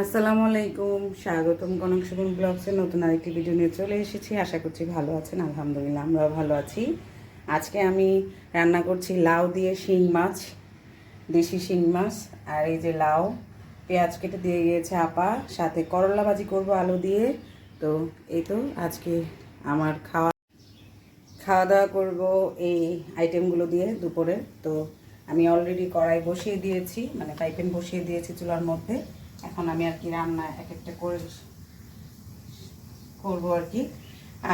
আসসালামু আলাইকুম, স্বাগতম কনক সুবিন ব্লগসে নতুন আরেকটি ভিডিও নিয়ে চলে এসেছি। আশা করছি ভালো আছেন, আলহামদুলিল্লাহ আমরাও ভালো আছি। আজকে আমি রান্না করছি লাউ দিয়ে শিং মাছ, দেশি শিং মাছ, আর এই যে লাউ, পেঁয়াজ কেটে দিয়ে গিয়েছে আপা, সাথে করলা ভাজি করব আলু দিয়ে। তো এই তো আজকে আমার খাওয়া খাওয়া দাওয়া করব এই আইটেমগুলো দিয়ে দুপুরে। তো আমি অলরেডি কড়াই বসিয়ে দিয়েছি মানে পাইপেন বসিয়ে দিয়েছি চুলার মধ্যে। এখন আমি আর কি রান্না এক একটা করে করব আর কি।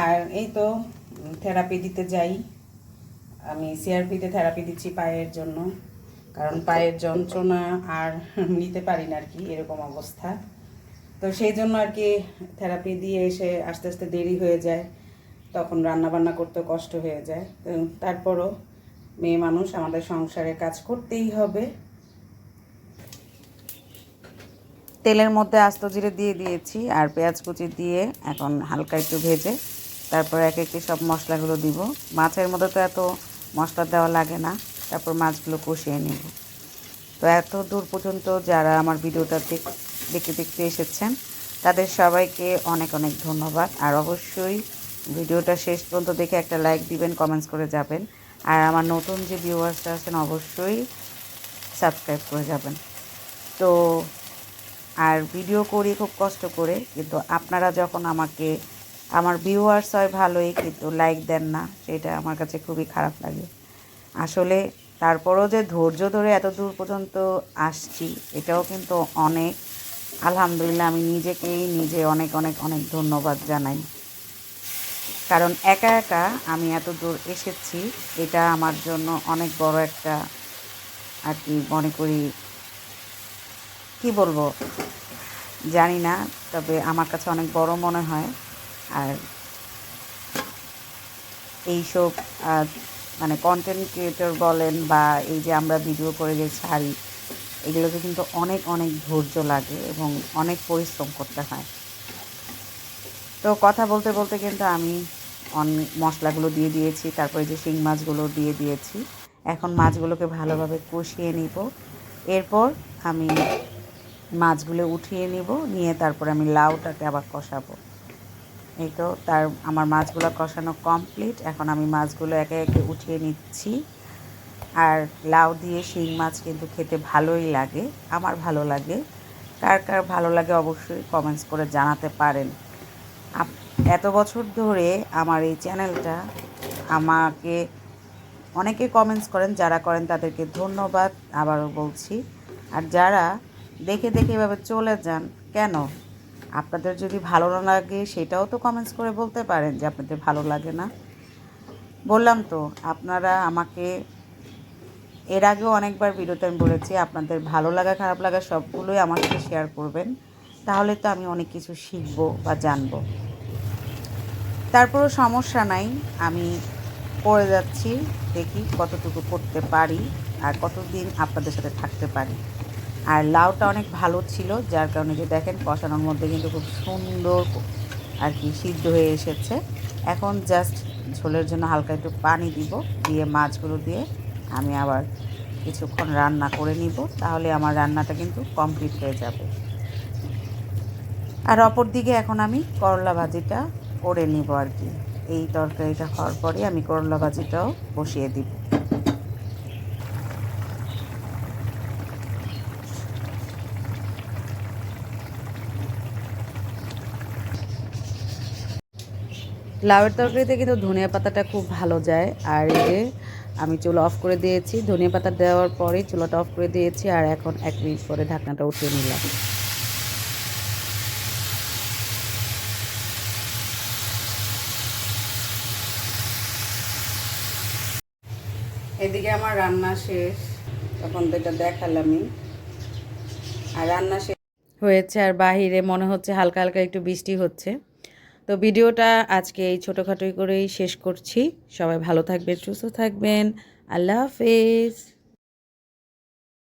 আর এই তো থেরাপি দিতে যাই। আমি সিআরপিতে থেরাপি দিচ্ছি পায়ের জন্য, কারণ পায়ের যন্ত্রণা আর নিতে পারি না আর কি, এরকম অবস্থা। তো সেই জন্য আর কি থেরাপি দিয়ে এসে আস্তে আস্তে দেরি হয়ে যায়, তখন রান্না বান্না করতে কষ্ট হয়ে যায়। তারপরও মেয়ে মানুষ আমাদের সংসারে কাজ করতেই হবে। তেলের মধ্যে আস্ত জিরে দিয়ে দিয়েছি আর পেঁয়াজ কুচি দিয়ে এখন হালকা একটু ভেজে তারপর এক একে সব মশলাগুলো দিব। মাছের মধ্যে তো এত মশলা দেওয়া লাগে না, তারপর মাছগুলো কষিয়ে নিব। তো এত দূর পর্যন্ত যারা আমার ভিডিওটা দেখ- দেখতে দেখতে এসেছেন, তাদের সবাইকে অনেক অনেক ধন্যবাদ। আর অবশ্যই ভিডিওটা শেষ পর্যন্ত দেখে একটা লাইক দিবেন, কমেন্টস করে যাবেন। আর আমার নতুন যে ভিউয়ার্সরা আছেন, অবশ্যই সাবস্ক্রাইব করে যাবেন। তো, আর ভিডিও করি খুব কষ্ট করে, কিন্তু আপনারা যখন আমাকে, আমার ভিউয়ার্স হয় ভালোই, কিন্তু লাইক দেন না, সেটা আমার কাছে খুবই খারাপ লাগে। আসলে তারপরও যে ধৈর্য ধরে এত দূর পর্যন্ত আসছি, এটাও কিন্তু অনেক। আলহামদুলিল্লাহ, আমি নিজেকেই নিজে অনেক অনেক অনেক ধন্যবাদ জানাই। কারণ একা একা আমি এত দূর এসেছি, এটা আমার জন্য অনেক বড় একটা আর কি মনে করি, কি বলব? জানি না, তবে আমার কাছে অনেক বড় মনে হয়। আর এইসব মানে কন্টেন্ট ক্রিয়েটর বলেন বা এই যে আমরা ভিডিও করে যে ছাড়ি এগুলোতে কিন্তু অনেক অনেক ধৈর্য লাগে এবং অনেক পরিশ্রম করতে হয়। তো কথা বলতে বলতে কিন্তু আমি অনেক মশলাগুলো দিয়ে দিয়েছি, তারপরে যে শিং মাছগুলো দিয়ে দিয়েছি। এখন মাছগুলোকে ভালোভাবে কষিয়ে নিব। এরপর আমি মাছগুলো উঠিয়ে নিব, নিয়ে তারপর আমি লাউটাকে আবার কষাবো। এই তো তার, আমার মাছগুলো কষানো কমপ্লিট এখন আমি মাছগুলো একে একে উঠিয়ে নিচ্ছি। আর লাউ দিয়ে শিং মাছ কিন্তু খেতে ভালোই লাগে, আমার ভালো লাগে। কার কার ভালো লাগে অবশ্যই কমেন্টস করে জানাতে পারেন। আপ- এত বছর ধরে আমার এই চ্যানেলটা আমাকে অনেকে কমেন্টস করেন, যারা করেন তাদেরকে ধন্যবাদ আবারও বলছি। আর যারা দেখে দেখে এভাবে চলে যান, কেন? আপনাদের যদি ভালো না লাগে সেটাও তো কমেন্টস করে বলতে পারেন যে আপনাদের ভালো লাগে না। বললাম তো, আপনারা আমাকে, এর আগেও অনেকবার ভিডিওতে আমি বলেছি, আপনাদের ভালো লাগা, খারাপ লাগা সবগুলোই আমার সাথে শেয়ার করবেন। তাহলে তো আমি অনেক কিছু শিখব বা জানব। তারপরও সমস্যা নাই। আমি পড়ে যাচ্ছি, দেখি কতটুকু করতে পারি আর কতদিন আপনাদের সাথে থাকতে পারি। আর লাউটা অনেক ভালো ছিল, যার কারণে যে দেখেন কষানোর মধ্যে কিন্তু খুব সুন্দর আর কি সিদ্ধ হয়ে এসেছে। এখন জাস্ট ঝোলের জন্য হালকা একটু পানি দিব, দিয়ে মাছগুলো দিয়ে আমি আবার কিছুক্ষণ রান্না করে নিব, তাহলে আমার রান্নাটা কিন্তু কমপ্লিট হয়ে যাবে। আর অপর দিকে এখন আমি করলা ভাজিটা করে নিব আর কি। এই তরকারিটা হওয়ার পরে আমি করলা ভাজিটাও বসিয়ে দিব। লাউয়ের তরকারিতে কিন্তু ধনিয়া পাতাটা খুব ভালো যায়। আর এই আমি চুলো অফ করে দিয়েছি। ধনিয়া পাতা দেওয়ার পরেই চুলোটা অফ করে দিয়েছি। আর এখন এক মিনিট পরে ঢাকনাটা উঠিয়ে নিলাম। এদিকে আমার রান্না শেষ, তখন তো এটা দেখালামই। আর রান্না শেষ হয়েছে আর বাহিরে মনে হচ্ছে হালকা হালকা একটু বৃষ্টি হচ্ছে। তো ভিডিওটা আজকে এই ছোটোখাটোই করেই শেষ করছি। সবাই ভালো থাকবেন, সুস্থ থাকবেন। আল্লাহ হাফেজ।